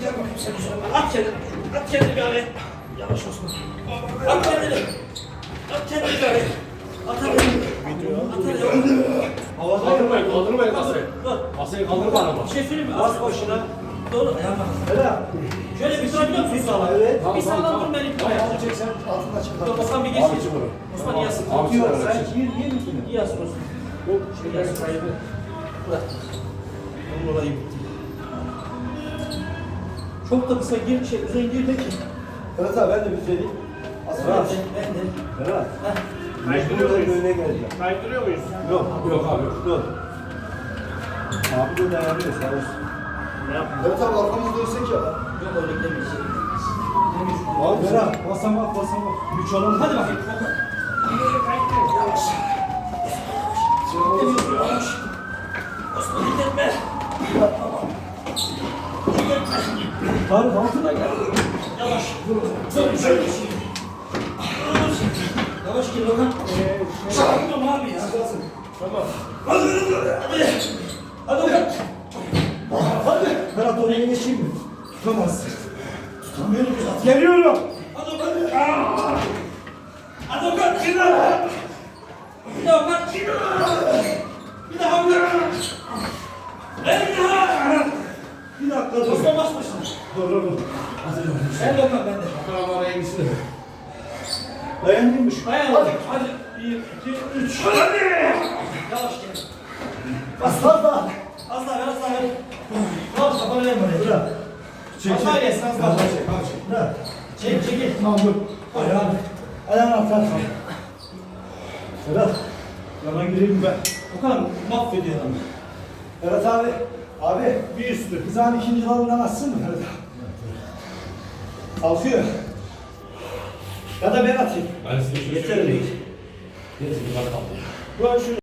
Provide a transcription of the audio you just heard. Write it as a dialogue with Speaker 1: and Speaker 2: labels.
Speaker 1: Gel bakayım sen şuna. At kendini. At kendini bir araya. Yavaş Osman. At kendini. At kendini bir araya. At hadi. At hadi.
Speaker 2: Kaldırmayın, kaldırmayın kasayı.
Speaker 1: Dur.
Speaker 2: Kasayı kaldırma araba.
Speaker 1: Bir şey söyleyeyim mi? Bas başına. Doğru. Ayağına bas.
Speaker 3: Öyle.
Speaker 1: Şöyle bir durabiliyor musun sağlam?
Speaker 3: Evet.
Speaker 1: Bir sağlam dur benim.
Speaker 3: Tamam çek sen altına çık.
Speaker 1: Dur Osman bir geç. Osman iyi yasın.
Speaker 2: Abi
Speaker 3: Yok sen gir gir.
Speaker 1: İyi yasın Osman. Şey yasın sahibi. Bırak. Onun olayı bitti. Çok da kısa gir, şey, uzun gir de ki.
Speaker 3: Ferhat abi ben de bir söyleyeyim. Aslında
Speaker 1: Ben de, ben de.
Speaker 3: Ferhat.
Speaker 1: Heh.
Speaker 3: Kaydırıyor muyuz? Önüne geleceğim.
Speaker 2: Kaydırıyor muyuz?
Speaker 3: Yok.
Speaker 2: Yok abi yok.
Speaker 3: Dur. Abi de dayanıyor sağ olsun.
Speaker 2: Ne yapayım?
Speaker 3: Evet abi arkamızda dönsek ya.
Speaker 1: Yok öyle demeyiz.
Speaker 3: Abi Ferhat basamak basamak. Güç alalım.
Speaker 1: Hadi bakayım. Yavaş. Yavaş. Osman gitme.
Speaker 3: Tarık altına gel.
Speaker 1: Yavaş. Dur şöyle. Yavaş gir bakalım. Çarptım abi ya.
Speaker 2: Tamam.
Speaker 1: Hadi. Hadi. Hadi bakalım.
Speaker 3: Hadi. Ferhat oraya geçeyim mi? Tutamaz.
Speaker 1: Tutamıyorum ki zaten.
Speaker 3: Geliyorum.
Speaker 1: Hadi bakalım. Hadi bakalım. Bir daha. Bir daha bakalım. Bir daha bakalım. Bir daha.
Speaker 3: Dakika dur.
Speaker 1: Osman baş başına.
Speaker 3: Dur dur dur.
Speaker 1: Ben de bakalım ben de.
Speaker 2: Bakalım araya gitsin.
Speaker 3: Dayanıyormuş.
Speaker 1: Bayağı hadi. Hadi. Bir, iki, üç. Hadi. Yavaş gel.
Speaker 3: Bas bas bas.
Speaker 1: Az daha ver, az daha ver. Tamam, kafanı ver buraya.
Speaker 3: Bırak. Çek
Speaker 1: Az daha gelsin, az daha.
Speaker 3: Çek çek. Bırak.
Speaker 1: Çek, çekil.
Speaker 3: Tamam dur. Ayağını. Ayağını at at. Ferhat. Yana gireyim ben.
Speaker 1: O kadar mahvediyor adamı.
Speaker 3: Ferhat abi. Abi. Bir üstü. Kızağın ikinci dalından atsın mı? Kalkıyor. Ya da ben atayım.
Speaker 2: Ben size şunu
Speaker 3: Yeter
Speaker 2: söyleyeyim. bir kaldı.
Speaker 3: Ulan şu